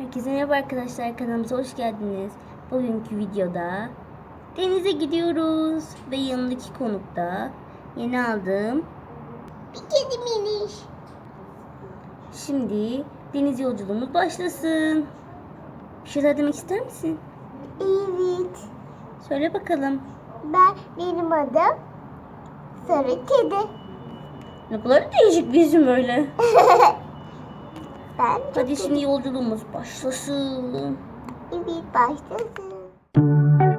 Herkese merhaba arkadaşlar kanalımıza hoş geldiniz. Bugünkü videoda denize gidiyoruz ve yanındaki konukta yeni aldığım Bir kedi miniş. şimdi deniz yolculuğumuz başlasın. Bir şeyler demek ister misin? Evet. Söyle bakalım. Ben benim adım Sarı Kedi. Ne kadar değişik bir isim öyle. ben Hadi şimdi yolculuğumuz başlasın. Evet başlasın.